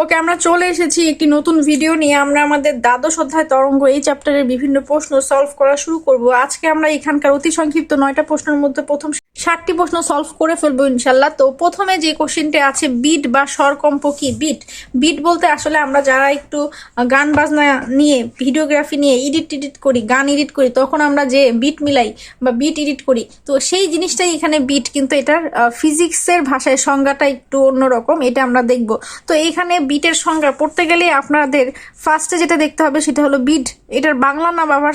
ওকে, আমরা চলে এসেছি একটি নতুন ভিডিও নিয়ে। আমরা আমাদের দ্বাদশ অধ্যায় তরঙ্গ এই চ্যাপ্টারের বিভিন্ন প্রশ্ন সলভ করা শুরু করব। আজকে আমরা এখানকার অতি সংক্ষিপ্ত নয়টা প্রশ্নের মধ্যে প্রথম ষাটটি প্রশ্ন সলভ করে ফেলব ইনশাল্লাহ। তো প্রথমে যে কোশ্চেনটা আছে বিট বা স্বরকম্প কি? বিট বিট বলতে আসলে আমরা যারা একটু গান বাজনা নিয়ে ভিডিওগ্রাফি নিয়ে এডিট টিডিট করি, গান এডিট করি, তখন আমরা যে বিট মিলাই বা বিট এডিট করি, তো সেই জিনিসটাই এখানে বিট কিন্তু এটার ফিজিক্সের ভাষায় সংজ্ঞাটা একটু অন্যরকম, এটা আমরা দেখব। তো এইখানে বিটের সংজ্ঞা পড়তে গেলে আপনাদের ফার্স্টে যেটা দেখতে হবে সেটা হলো বিট এটার বাংলা নাম আবার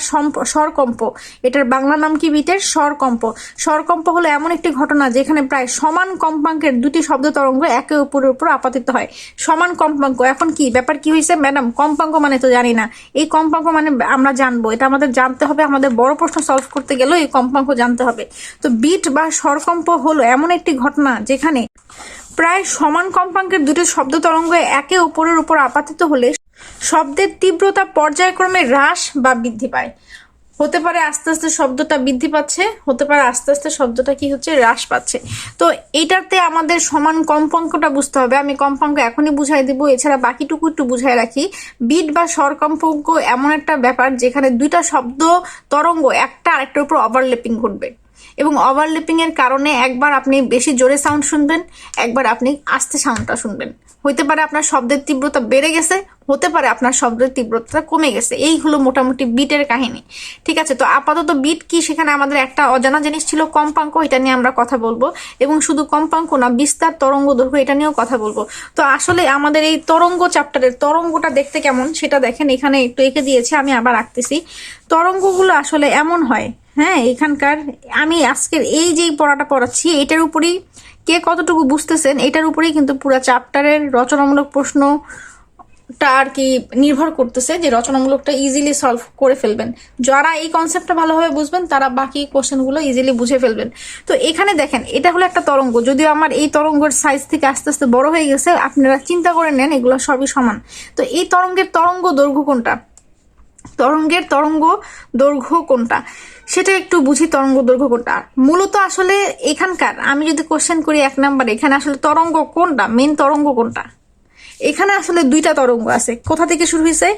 স্বরকম্প। এটার বাংলা নাম কি বিটের স্বরকম্প। স্বরকম্প হলো এমন একটি ঘটনা যেখানে প্রায় সমান কম্পাঙ্কের দুটি শব্দ তরঙ্গ একে অপরের উপর আপাতিত হয়। সমান কম্পাঙ্ক, এখন কি? ব্যাপার কি হয়েছে? ম্যাডাম, কম্পাঙ্ক মানে তো জানি না। এই কম্পাঙ্ক মানে আমরা জানব। এটা আমাদের জানতে হবে, আমাদের বড় প্রশ্ন সলভ করতে গেলেও এই কম্পাঙ্ক জানতে হবে। তো বিট বা স্বরকম্প হলো এমন একটি ঘটনা যেখানে প্রায় সমান কম্পাঙ্কের দুটি শব্দ তরঙ্গ একে অপরের উপর আপাতিত হলে শব্দের তীব্রতা পর্যায়ক্রমে হ্রাস বা বৃদ্ধি পায়। হতে পারে আস্তে আস্তে শব্দটা বৃদ্ধি পাচ্ছে, হতে পারে আস্তে আস্তে শব্দটা কি হচ্ছে হ্রাস পাচ্ছে। তো এইটাতে আমাদের সমান কম্পাঙ্কটা বুঝতে হবে। আমি কম্পাঙ্ক এখনই বুঝাই দিব, এছাড়া বাকিটুকু একটু বুঝাই রাখি। বিট বা স্বর কম্পাঙ্ক এমন একটা ব্যাপার যেখানে দুইটা শব্দ তরঙ্গ একটা আরেকটার উপর ওভারলেপিং ঘটবে। এবং ওভারলেপিং এর কারণে একবার আপনি বেশি জোরে সাউন্ড শুনবেন, একবার আপনি আস্তে সাউন্ডটা শুনবেন। হইতে পারে আপনার শব্দের তীব্রতা বেড়ে গেছে, হতে পারে আপনার শব্দের তীব্রতা কমে গেছে। এই হলো মোটামুটি বিটের কাহিনী। ঠিক আছে, তো আপাতত বিট কি সেখানে আমাদের একটা অজানা জিনিস ছিল, কম্পাঙ্ক, এটা নিয়ে আমরা কথা বলব। এবং শুধু কম্পাঙ্ক না, বিস্তার, তরঙ্গ দৈর্ঘ্য, এটা নিয়েও কথা বলব। তো আসলে আমাদের এই তরঙ্গ চ্যাপ্টারের তরঙ্গটা দেখতে কেমন, সেটা দেখেন, এখানে একটু এঁকে দিয়েছে, আমি আবার রাখতেছি তরঙ্গগুলো আসলে এমন হয় হ্যাঁ এখানকার আমি আজকের এই যে পড়াটা পড়াচ্ছি, এটার উপরেই কে কতটুকু বুঝতেছেন, এটার উপরেই কিন্তু পুরো চ্যাপ্টারের রচনামূলক প্রশ্নটা আর কি নির্ভর করতেছে যে রচনামূলকটা ইজিলি সলভ করে ফেলবেন। যারা এই কনসেপ্টটা ভালোভাবে বুঝবেন, তারা বাকি কোশ্চেনগুলো ইজিলি বুঝে ফেলবেন। তো এখানে দেখেন, এটা হলো একটা তরঙ্গ। যদিও আমার এই তরঙ্গের সাইজ থেকে আস্তে আস্তে বড় হয়ে গেছে, আপনারা চিন্তা করে নেন, এগুলো সবই সমান। তো এই তরঙ্গের তরঙ্গ দৈর্ঘ্য কোনটা? তরঙ্গের তরঙ্গ দৈর্ঘ্য কোনটা? সেটা একটু বুঝি তরঙ্গ দৈর্ঘ্য কোনটা? মূলত আসলে এখানকার, আমি যদি কোশ্চেন করি এক নাম্বার এখানে আসলে তরঙ্গ কোনটা? মেন তরঙ্গ কোনটা? এখানে আসলে দুইটা তরঙ্গ আছে। কোথা থেকে শুরু হয়েছে?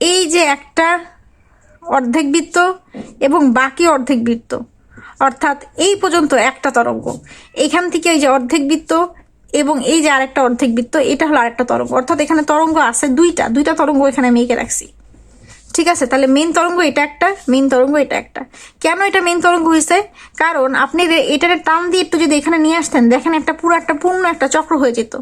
এই যে একটা অর্ধেক বৃত্ত এবং বাকি অর্ধেক বৃত্ত। অর্থাৎ এই পর্যন্ত একটা তরঙ্গ। এখান থেকে এই যে অর্ধেক বৃত্ত এবং এই যে আরেকটা অর্ধেক বৃত্ত, এটা হলো আরেকটা তরঙ্গ। অর্থাৎ এখানে তরঙ্গ আছে দুইটা। দুইটা তরঙ্গ এখানে আমি এঁকে রাখছি। ঠিক আছে, তাহলে মেন তরঙ্গ এটা একটা মেন তরঙ্গ এটা একটা। কেন এটা মেন তরঙ্গ হয়েছে? কারণ আপনি এটার টান দিয়ে একটু যদি এখানে নিয়ে আসতেন, দেখেন একটা পুরো একটা পূর্ণ একটা চক্র হয়ে যেত।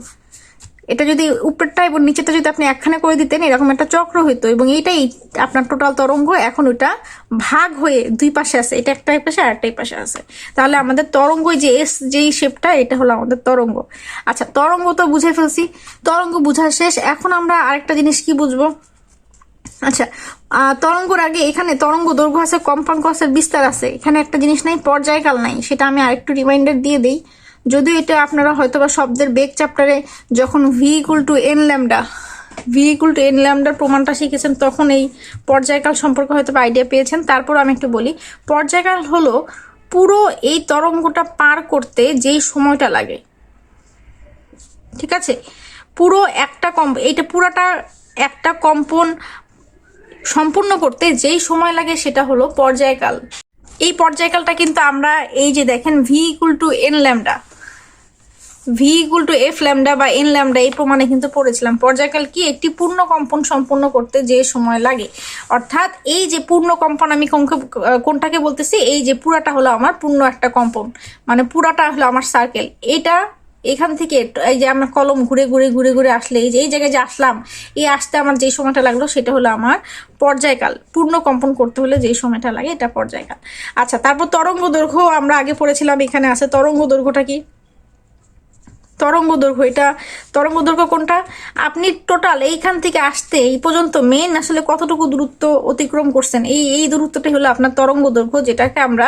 এটা যদি উপরটা এবং নিচেটা যদি আপনি একখানে করে দিতেন, এরকম একটা চক্র হইতো এবং এইটাই আপনার টোটাল তরঙ্গ, এখন ওটা ভাগ হয়ে দুই পাশে আছে। এটা একটা পাশে আর একটাই পাশে আছে। তাহলে আমাদের তরঙ্গ যে এস যেই শেপটা এটা হলো আমাদের তরঙ্গ। আচ্ছা তরঙ্গ তো বুঝে ফেলছি। তরঙ্গ বুঝা শেষ। এখন আমরা আরেকটা জিনিস কি বুঝব? আচ্ছা তরঙ্গর আগে এখানে তরঙ্গ দৈর্ঘ্য আছে, কম্পাঙ্ক আছে, বিস্তার আছে। এখানে একটা জিনিস নাই, পর্যায়কাল নাই। সেটা আমি আরেকটু রিমাইন্ডার দিয়ে দিই। যদিও এটা আপনারা হয়তোবা শব্দের বেগ চ্যাপ্টারে যখন V equal to N lambda V equal to N ল্যামডার প্রমাণটা শিখেছেন, তখন এই পর্যায়কাল সম্পর্কে হয়তো আইডিয়া পেয়েছেন। তারপর আমি একটু বলি, পর্যায়কাল হলো পুরো এই তরঙ্গটা পার করতে যেই সময়টা লাগে। ঠিক আছে? পুরো একটা কম্প, এইটা পুরাটা একটা কম্পন সম্পূর্ণ করতে যেই সময় লাগে সেটা হলো পর্যায়কাল। এই পর্যায়কালটা কিন্তু আমরা এই যে দেখেন V equal to N lambda V equal to F lambda বা এন ল্যামডা এই প্রমাণে কিন্তু পড়েছিলাম। পর্যায়কাল কি? একটি পূর্ণ কম্পন সম্পূর্ণ করতে যে সময় লাগে। অর্থাৎ এই যে পূর্ণ কম্পন আমি কোনটাকে বলতেছি? এই যে পুরাটা হলো আমার পূর্ণ একটা কম্পন। মানে পুরাটা হলো আমার সার্কেল এটা এখান থেকে এই যে আমার কলম ঘুরে ঘুরে ঘুরে ঘুরে আসলে, এই যে, এই জায়গায় যে আসলাম, এই আসতে আমার যে সময়টা লাগল সেটা হলো আমার পর্যায়কাল, পূর্ণ কম্পন করতে হলে যে সময়টা লাগে এটা পর্যায়কাল। আচ্ছা তারপর তরঙ্গ দৈর্ঘ্য আমরা আগে পড়েছিলাম, এখানে আছে তরঙ্গ দৈর্ঘ্যটা কি? তরঙ্গ দৈর্ঘ্য, এটা তরঙ্গ দৈর্ঘ্য কোনটা? আপনি টোটাল এইখান থেকে আসতে, এই পর্যন্ত মেন আসলে কতটুকু দূরত্ব অতিক্রম করছেন, এই এই দূরত্বটাই হলো আপনার তরঙ্গ দৈর্ঘ্য, যেটাকে আমরা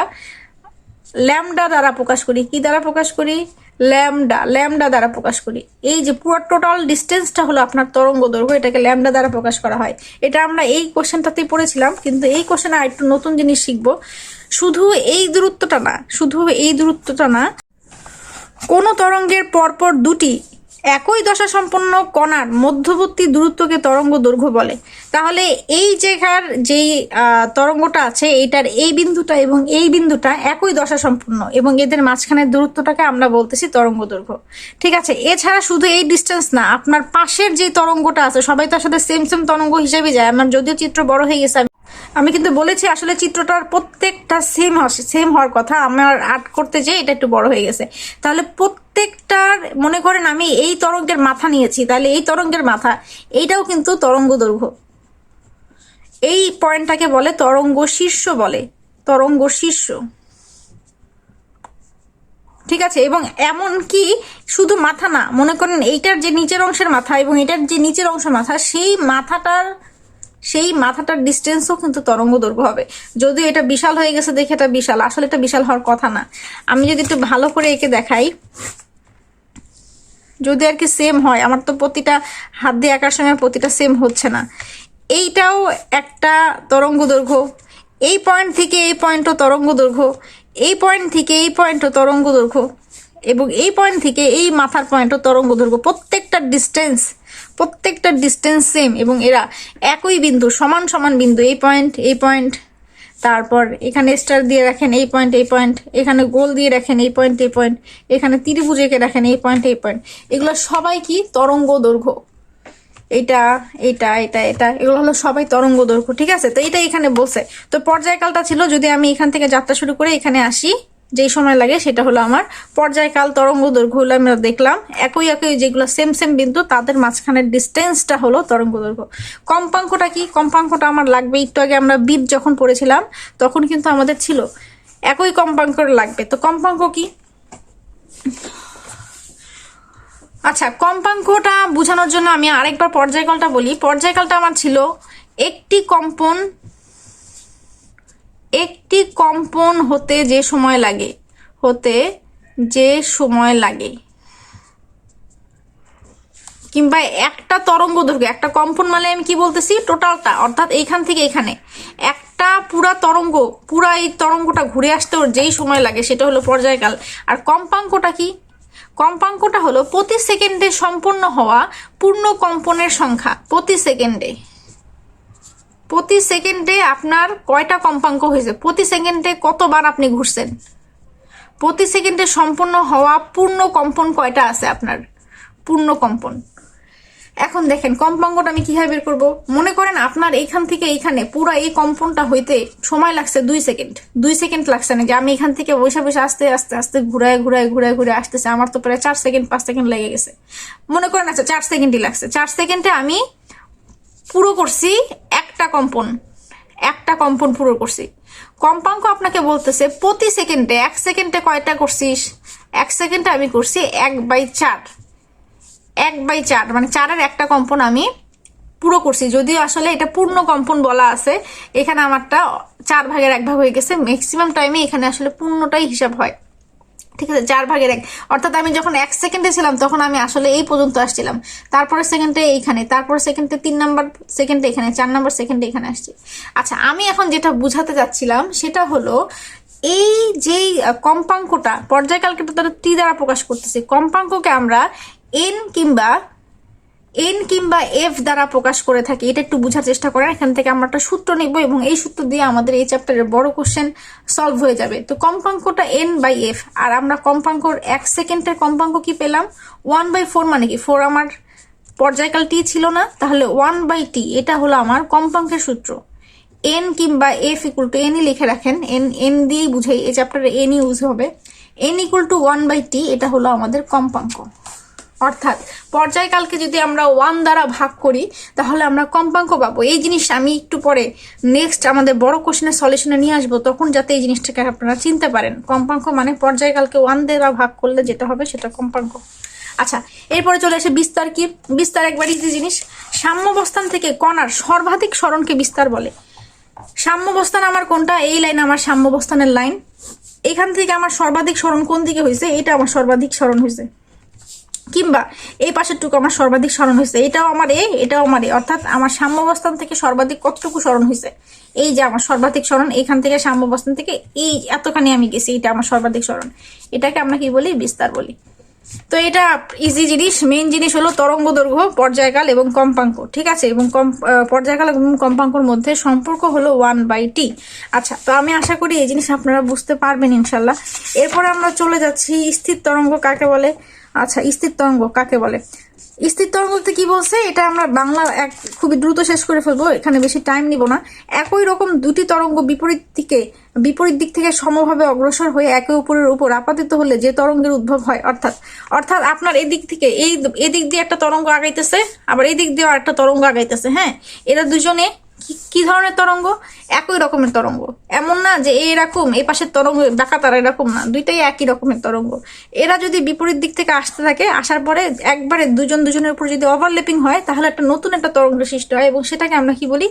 ল্যামডা দ্বারা প্রকাশ করি, কি দ্বারা প্রকাশ করি? ল্যামডা ল্যামডা দ্বারা প্রকাশ করি। এই যে পুরো টোটাল ডিস্টেন্সটা হলো আপনার তরঙ্গ দৈর্ঘ্য, এটাকে ল্যামডা দ্বারা প্রকাশ করা হয়। এটা আমরা এই কোশ্চেনটাতেই পড়েছিলাম, কিন্তু এই কোশ্চেনে একটু নতুন জিনিস শিখব। শুধু এই দূরত্বটা না, শুধু এই দূরত্বটা না, কোনো তরঙ্গের পরপর দুটি একই দশা সম্পন্ন কণার মধ্যবর্তী দূরত্বকে তরঙ্গ দৈর্ঘ্য বলে। তাহলে এই জায়গার যেই তরঙ্গটা আছে, এইটার এই বিন্দুটা এবং এই বিন্দুটা একই দশা সম্পন্ন এবং এদের মাঝখানের দূরত্বটাকে আমরা বলতেছি তরঙ্গ দৈর্ঘ্য। ঠিক আছে, এছাড়া শুধু এই ডিস্টেন্স না, আপনার পাশের যে তরঙ্গটা আছে, সবাই তো আসলে সেম সেম তরঙ্গ হিসেবে যায়, আমার যদিও চিত্র বড় হয়ে গেছে আমি- কিন্তু বলেছি আসলে চিত্রটার প্রত্যেকটা সেম সেম হওয়ার কথা। আমার আর্ট করতে যেয়ে এটা একটু বড় হয়ে গেছে। তাহলে প্রত্যেকটার, মনে করেন আমি এই তরঙ্গের মাথা নিয়েছি, তাহলে এই তরঙ্গের মাথা, এইটাও কিন্তু তরঙ্গ দৈর্ঘ্য। এই পয়েন্টটাকে বলে তরঙ্গ শীর্ষ বলে, তরঙ্গ শীর্ষ। ঠিক আছে? এবং এমন কি শুধু মাথা না, মনে করেন এইটার যে নিচের অংশের মাথা এবং এটার যে নিচের অংশের মাথা, সেই মাথাটার সেই মাথাটার ডিস্টেন্সও কিন্তু তরঙ্গ দৈর্ঘ্য হবে। যদিও এটা বিশাল হয়ে গেছে দেখে এটা বিশাল, আসলে এটা বিশাল হওয়ার কথা না। আমি যদি একটু ভালো করে একে দেখাই, যদি আর কি সেম হয়, আমার তো প্রতিটা হাত দিয়ে আঁকার সময় প্রতিটা সেম হচ্ছে না। এইটাও একটা তরঙ্গ দৈর্ঘ্য এই পয়েন্ট থেকে এই পয়েন্টও তরঙ্গ দৈর্ঘ্য এই পয়েন্ট থেকে এই পয়েন্টও তরঙ্গ দৈর্ঘ্য এবং এই পয়েন্ট থেকে এই মাথার পয়েন্টও তরঙ্গ দৈর্ঘ্য প্রত্যেকটা ডিস্টেন্স প্রত্যেকটা ডিস্টেন্স সেম এবং এরা একই বিন্দু, সমান সমান বিন্দু, এই পয়েন্ট এই পয়েন্ট তারপর এখানে স্টার দিয়ে রাখেন, এই পয়েন্ট এই পয়েন্ট এখানে গোল দিয়ে রাখেন, এই পয়েন্ট এই পয়েন্ট এখানে ত্রিভুজ এঁকে রাখেন, এই পয়েন্ট এই পয়েন্ট এগুলো সবাই কি তরঙ্গ দৈর্ঘ্য? এটা এটা এটা এটা, এগুলো হলো সবাই তরঙ্গ দৈর্ঘ্য, ঠিক আছে? তো এটা এখানে বলছে। তো পর্যায়কালটা ছিল, যদি আমি এখান থেকে যাত্রা শুরু করে এখানে আসি যেই সময় লাগে সেটা হলো আমার পর্যায়কাল, তরঙ্গ দৈর্ঘ্য হলো আমরা দেখলাম। একই একই যেগুলো সেম সেম বিন্দু, তাদের মাঝখানের ডিস্টেন্সটা হলো তরঙ্গ দৈর্ঘ্য। কম্পাঙ্কটা কি? কম্পাঙ্কটা আমার লাগবে। একটু আগে আমরা বিট যখন পড়েছিলাম, তখন কিন্তু আমাদের ছিল। একই কম্পাঙ্ক লাগবে। তো কম্পাঙ্ক কি? আচ্ছা কম্পাঙ্কটা বোঝানোর জন্য আমি আরেকবার পর্যায়কালটা বলি। পর্যায়কালটা আমার ছিল একটি কম্পন একটি কম্পন হতে যে সময় লাগে, হতে যে সময় লাগে। কিংবা একটা তরঙ্গ দৈর্ঘ্য, একটা কম্পন মানে আমি কি বলতেছি? টোটালটা অর্থাৎ এইখান থেকে এখানে। একটা পুরা তরঙ্গ, পুরা এই তরঙ্গটা ঘুরে আসতে ওর যেই সময় লাগে, সেটা হলো পর্যায়কাল। আর কম্পাঙ্কটা কি? কম্পাঙ্কটা হলো প্রতি সেকেন্ডে সম্পন্ন হওয়া পূর্ণ কম্পনের সংখ্যা, প্রতি সেকেন্ডে। প্রতি সেকেন্ডে আপনার কয়টা কম্পাঙ্ক হয়েছে? প্রতি সেকেন্ডে কতবার আপনি ঘুরছেন? প্রতি সেকেন্ডে সম্পন্ন হওয়া পূর্ণ কম্পন কয়টা আছে আপনার? পূর্ণ কম্পন। এখন দেখেন, কম্পাঙ্কটা আমি কীভাবে বের করব? মনে করেন আপনার এইখান থেকে এইখানে পুরো এই কম্পনটা হইতে সময় লাগছে দুই সেকেন্ড। দুই সেকেন্ড লাগছে না যে আমি এখান থেকে বসে বসে আস্তে আস্তে আস্তে ঘুরায় ঘুরায় ঘুরায় ঘুরে আসতেছে। আমার তো প্রায় চার সেকেন্ড, পাঁচ সেকেন্ড লেগে গেছে। মনে করেন আচ্ছা চার সেকেন্ডই লাগছে। চার সেকেন্ডে আমি পুরো করছি একটা কম্পন। একটা কম্পন পুরো করছি। কম্পাঙ্ক আপনাকে বলতেছে, প্রতি সেকেন্ডে, এক সেকেন্ডে কয়টা করছিস? এক সেকেন্ডে আমি করছি এক বাই চার। এক বাই চার মানে চারের একটা কম্পন আমি পুরো করছি। যদিও আসলে এটা পূর্ণ কম্পন বলা আছে, এখানে আমারটা চার ভাগের এক ভাগ হয়ে গেছে। ম্যাক্সিমাম টাইমে এখানে আসলে পূর্ণটাই হিসাব হয়। ঠিক আছে, চার ভাগের এক। অর্থাৎ আমি যখন এক সেকেন্ডে ছিলাম, তখন আমি আসলে এই পর্যন্ত আসছিলাম। তারপরে সেকেন্ডে এইখানে, তারপরে সেকেন্ডে তিন নাম্বার সেকেন্ডে এখানে, চার নাম্বার সেকেন্ডে এখানে আসছি। আচ্ছা আমি এখন যেটা বুঝাতে যাচ্ছিলাম সেটা হলো এই যেই কম্পাঙ্কটা, পর্যায়কালকে তো তারা টি দ্বারা প্রকাশ করতেছে, কম্পাঙ্ককে আমরা এন কিংবা এন কিংবা এফ দ্বারা প্রকাশ করে থাকি, এটা একটু বোঝার চেষ্টা করেন। এখান থেকে আমরা একটা সূত্র নিব এবং এই সূত্র দিয়ে আমাদের এই চ্যাপ্টারের বড় কোশ্চেন সলভ হয়ে যাবে। তো কম্পাঙ্কটা এন বাই এফ আর আমরা কম্পাঙ্কর এক সেকেন্ডের কম্পাঙ্ক কি পেলাম? ওয়ান বাই ফোর মানে কি? ফোর আমার পর্যায়কাল টি ছিল না, তাহলে ওয়ান বাই টি এটা হলো আমার কম্পাঙ্কের সূত্র। এন কিংবা এফ ইকুয়াল টু এনই লিখে রাখেন। এন এন দিয়েই বুঝাই, এই চ্যাপ্টারে এন ইউজ হবে। N equal to one by T এটা হলো আমাদের কম্পাঙ্ক। অর্থাৎ পর্যায়কালকে যদি আমরা ওয়ান দ্বারা ভাগ করি, তাহলে আমরা কম্পাঙ্ক পাবো। এই জিনিস আমি একটু পরে নেক্সট আমাদের বড় কোশ্চেনের সলিউশনে নিয়ে আসব, তখন যাতে এই জিনিসটাকে আপনারা চিনতে পারেন। কম্পাঙ্ক মানে পর্যায়কালকে ওয়ান দ্বারা ভাগ করলে যেটা হবে সেটা কম্পাঙ্ক। আচ্ছা এরপরে চলে আসে বিস্তার কি? বিস্তার একবার ইজি জিনিস। সাম্যবস্থান থেকে কণার সর্বাধিক স্মরণকে বিস্তার বলে। সাম্যবস্থান আমার কোনটা? এই লাইন আমার সাম্যবস্থানের লাইন। এখান থেকে আমার সর্বাধিক স্মরণ কোন দিকে হয়েছে এটা আমার সর্বাধিক স্মরণ হয়েছে কিংবা এই পাশের টুকু আমার সর্বাধিক স্মরণ হয়েছে। এটাও আমার এ, এটাও আমার এ। অর্থাৎ আমার সাম্যবস্থান থেকে সর্বাধিক কতটুকু স্মরণ হয়েছে? এই যে আমার সর্বাধিক স্মরণ, এখান থেকে সাম্যবস্থান থেকে এই এতখানি আমি গেছি এটা আমার সর্বাধিক স্মরণ। এটাকে আমরা কি বলি? বিস্তার বলি। তো এটা ইজি জিনিস মেইন জিনিস হলো তরঙ্গ দৈর্ঘ্য, পর্যায়কাল এবং কম্পাঙ্ক, ঠিক আছে? এবং কম পর্যায়কাল এবং কম্পাঙ্কর মধ্যে সম্পর্ক হলো ওয়ান বাই টি আচ্ছা তো আমি আশা করি এই জিনিস আপনারা বুঝতে পারবেন ইনশাল্লাহ। এরপরে আমরা চলে যাচ্ছি স্থির তরঙ্গ কাকে বলে? আচ্ছা স্থির তরঙ্গ কাকে বলে? স্থির তরঙ্গতে কি বলছে? এটা আমরা বাংলা এক খুবই দ্রুত শেষ করে ফেলব, এখানে বেশি টাইম নিব না। একই রকম দুটি তরঙ্গ বিপরীত দিকে, বিপরীত দিক থেকে সমভাবে অগ্রসর হয়ে একে অপরের উপর আপাতিত হলে যে তরঙ্গের উদ্ভব হয়, অর্থাৎ অর্থাৎ আপনার এদিক থেকে এই, এদিক দিয়ে একটা তরঙ্গ আগাইতেছে, আবার এদিক দিক দিয়েও একটা তরঙ্গ আগাইতেছে হ্যাঁ? এরা দুজনে কি- ধরনের তরঙ্গ? একই রকমের তরঙ্গ। এমন না যে এরকম এই পাশের তরঙ্গ ডাকা তারা এরকম না। দুইটাই একই রকমের তরঙ্গ। এরা যদি বিপরীত দিক থেকে আসতে থাকে, আসার পরে একবারে দুজন দুজনের উপর যদি ওভারলেপিং হয়, তাহলে একটা নতুন একটা তরঙ্গ সৃষ্টি হয় এবং সেটাকে আমরা কি বলি?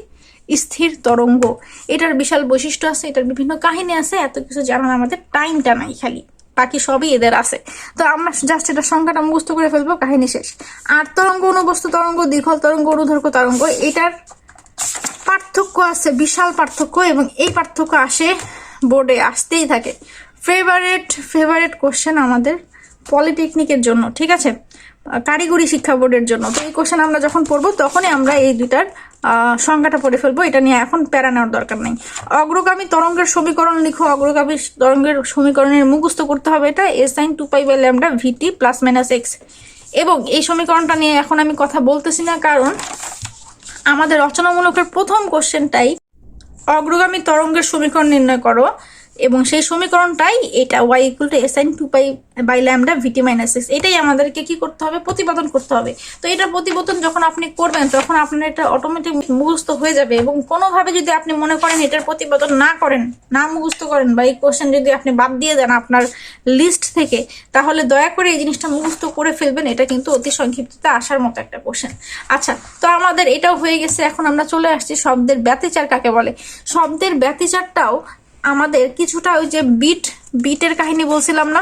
স্থির তরঙ্গ। এটার বিশাল বৈশিষ্ট্য আছে, এটার বিভিন্ন কাহিনী আছে, এত কিছু জানার আমাদের টাইমটা নাই খালি। বাকি সবই এদের আছে। তো আমরা জাস্ট এটা সংখ্যাটা মুখস্থ করে ফেলব, কাহিনী শেষ। আর তরঙ্গ, অনুবস্তু তরঙ্গ দীর্ঘল তরঙ্গ অনুধর্ক তরঙ্গ, এটার পার্থক্য আছে, বিশাল পার্থক্য এবং এই পার্থক্য আসে বোর্ডে আসতেই থাকে। ফেভারেট ফেভারেট কোশ্চেন আমাদের পলিটেকনিকের জন্য, ঠিক আছে? কারিগরি শিক্ষা বোর্ডের জন্য। তো এই কোশ্চেন আমরা যখন পড়ব, তখনই আমরা এই দুইটার সংজ্ঞাটা পড়ে ফেলব। এটা নিয়ে এখন প্যারা নেওয়ার দরকার নেই। অগ্রগামী তরঙ্গের সমীকরণ লিখো। অগ্রগামী তরঙ্গের সমীকরণের মুখস্থ করতে হবে এটা। A sine two pi by lambda VT plus minus X এবং এই সমীকরণটা নিয়ে এখন আমি কথা বলতেছি না, কারণ আমাদের রচনামূলকের প্রথম কোশ্চেনটাই অগ্রগামী তরঙ্গের সমীকরণ নির্ণয় করো। এবং সেই সমীকরণটাই এটা Y equal to A sine two pi by lambda VT minus X এটাই আমাদেরকে কি করতে হবে? প্রতিপাদন করতে হবে। তো এটা প্রতিপাদন যখন আপনি করবেন, তখন আপনার এটা অটোমেটিক মুখস্থ হয়ে যাবে এবং কোনোভাবে যদি আপনি মনে করেন এটার প্রতিপাদন না করেন, না মুখস্থ করেন বা এই কোশ্চেন যদি আপনি বাদ দিয়ে দেন আপনার লিস্ট থেকে, তাহলে দয়া করে এই জিনিসটা মুখস্থ করে ফেলবেন। এটা কিন্তু অতি সংক্ষিপ্ততে আসার মতো একটা কোশ্চেন আচ্ছা তো আমাদের এটাও হয়ে গেছে। এখন আমরা চলে আসছি শব্দের ব্যতিচার কাকে বলে? শব্দের ব্যতিচারটাও আমাদের কিছুটা ওই যে বিট বিটের কাহিনী বলছিলাম না?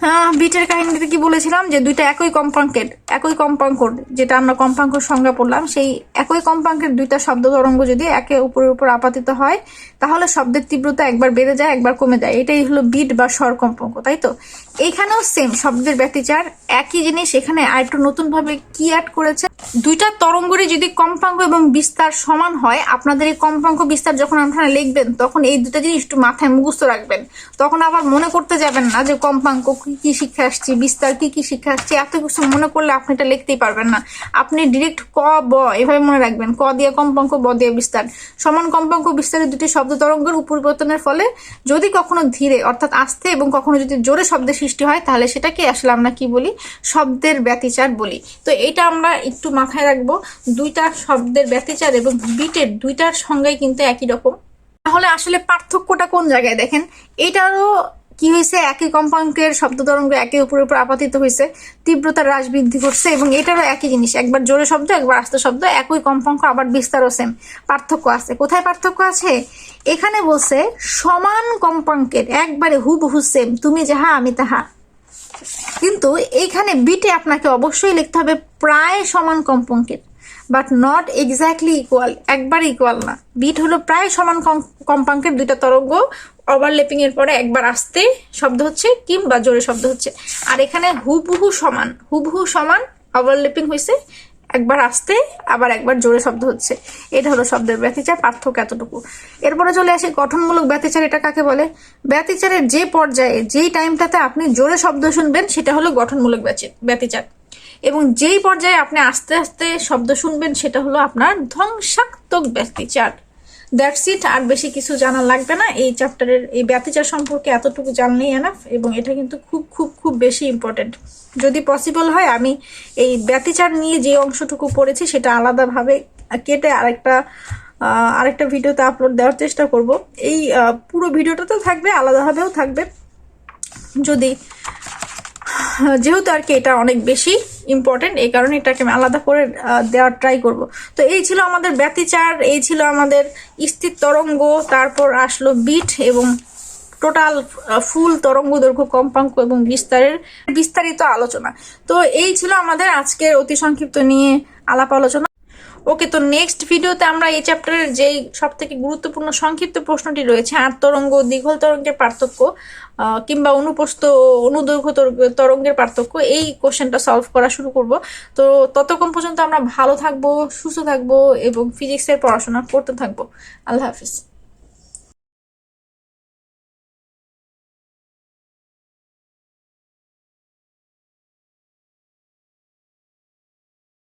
হ্যাঁ বিটের কাহিনীতে কি বলেছিলাম? যে দুইটা একই কম্পাঙ্কের, একই কম্পাঙ্কর, যেটা আমরা কম্পাঙ্কর সংজ্ঞা পড়লাম, সেই একই কম্পাঙ্কের দুইটা শব্দ তরঙ্গ যদি একে উপরের উপর আপাতিত হয়, তাহলে শব্দের তীব্রতা একবার বেড়ে যায়, একবার কমে যায়। এটাই হলো বিট বা স্বর কম্পাঙ্ক, তাই তো? এইখানেও সেম শব্দের ব্যতিচার একই জিনিস। এখানে আরেকটু নতুন ভাবে কি অ্যাড করেছে? দুইটা তরঙ্গরই যদি কম্পাঙ্ক এবং বিস্তার সমান হয়, আপনাদের এই কম্পাঙ্ক বিস্তার যখন আপনারা লিখবেন, তখন এই দুটো জিনিস একটু মাথায় মুখস্থ রাখবেন। তখন আবার মনে করতে যাবেন না যে কম্পাঙ্ক কি কি শিক্ষা আসছি, বিস্তার কি কি শিক্ষা আসছে, এত কিছু মনে করলে আপনি এটা লিখতেই পারবেন না। আপনি ডিরেক্ট ক, ব, এভাবে মনে রাখবেন। ক দিয়ে কম্পাঙ্ক, ব দিয়ে বিস্তার। সমান কম্পাঙ্ক, বিস্তারের দুটি শব্দ তরঙ্গের পরিবর্তনের ফলে যদি কখনো ধীরে, অর্থাৎ আস্তে এবং কখনো যদি জোরে শব্দের সৃষ্টি হয়, তাহলে সেটাকে আসলে আমরা কি বলি? শব্দের ব্যতিচার বলি। তো এটা আমরা একটু মাথায় রাখব, দুইটা শব্দের ব্যতিচার এবং বিটের দুইটার সঙ্গেই কিন্তু একই রকম। তাহলে আসলে পার্থক্যটা কোন জায়গায় দেখেন? এটারও কি হয়েছে? একই কম্পাঙ্কের শব্দ তরঙ্গ একে উপরের উপর আপাতিত হয়েছে তীব্রতার হ্রাস বৃদ্ধি করছে এবং এটারও একই জিনিস। একবার জোরে শব্দ, একবার আস্তে শব্দ, একই কম্পাঙ্ক আবার বিস্তারও সেম পার্থক্য আছে। কোথায় পার্থক্য আছে? এখানে বলছে, সমান কম্পাঙ্কের একবারে হুবহু সেম তুমি যাহা, আমি তাহা। কিন্তু এইখানে বিটে আপনাকে অবশ্যই লিখতে হবে প্রায় সমান কম্পাঙ্কের বাট নট এক্স্যাক্টলি ইকুয়াল একবার ইকুয়াল না। বিট হলো প্রায় সমান কম- কম্পাঙ্কের দুইটা তরঙ্গ ওভারলেপিং এর পরে একবার আসতে শব্দ হচ্ছে কিংবা জোরে শব্দ হচ্ছে। আর এখানে হুবহু সমান হুবহু সমান ওভারলেপিং হয়েছে একবার আসতে, আবার একবার জোরে শব্দ হচ্ছে। এটা হলো শব্দের ব্যতিচার, পার্থক্য এতটুকু। এরপরে চলে আসি, গঠনমূলক ব্যতিচার, এটা কাকে বলে? ব্যতিচারের যে পর্যায়ে, যেই টাইমটাতে আপনি জোরে শব্দ শুনবেন, সেটা হলো গঠনমূলক ব্যতিচার। এবং যেই পর্যায়ে আপনি আস্তে আস্তে শব্দ শুনবেন, সেটা হলো আপনার ধ্বংসাত্মক ব্যতিচার। দ্যাটস ইট আর বেশি কিছু জানা লাগবে না। এই চ্যাপ্টারের এই ব্যতিচার সম্পর্কে এতটুকু জানলেই এনাফ এবং এটা কিন্তু খুব খুব খুব বেশি ইম্পর্টেন্ট যদি পসিবল হয়, আমি এই ব্যতিচার নিয়ে যে অংশটুকু পড়েছি সেটা আলাদাভাবে কেটে আরেকটা আরেকটা ভিডিওতে আপলোড দেওয়ার চেষ্টা করব। এই পুরো ভিডিওটাতেও থাকবে, আলাদাভাবেও থাকবে। যদি, যেহেতু আর কি এটা অনেক বেশি ইম্পর্টেন্ট এই কারণে এটাকে আমি আলাদা করে দেওয়ার ট্রাই করব। তো এই ছিল আমাদের ব্যতিচার, এই ছিল আমাদের স্থির তরঙ্গ, তারপর আসলো বিট এবং টোটাল ফুল তরঙ্গ দৈর্ঘ্য কম্পাঙ্ক এবং বিস্তারের বিস্তারিত আলোচনা। তো এই ছিল আমাদের আজকের অতি সংক্ষিপ্ত নিয়ে আলাপ আলোচনা। ওকে, তো নেক্সট ভিডিওতে আমরা এই চ্যাপ্টারের যেই সব থেকে গুরুত্বপূর্ণ সংক্ষিপ্ত প্রশ্নটি রয়েছে আট তরঙ্গ দীঘল তরঙ্গের পার্থক্য কিংবা অনুপস্থ অনুদৈর্ঘ্য তর- তরঙ্গের পার্থক্য, এই কোশ্চেনটা সলভ করা শুরু করব। তো ততক্ষণ পর্যন্ত আমরা ভালো থাকব, সুস্থ থাকব এবং ফিজিক্সের পড়াশোনা করতে থাকব। আল্লাহ হাফিজ।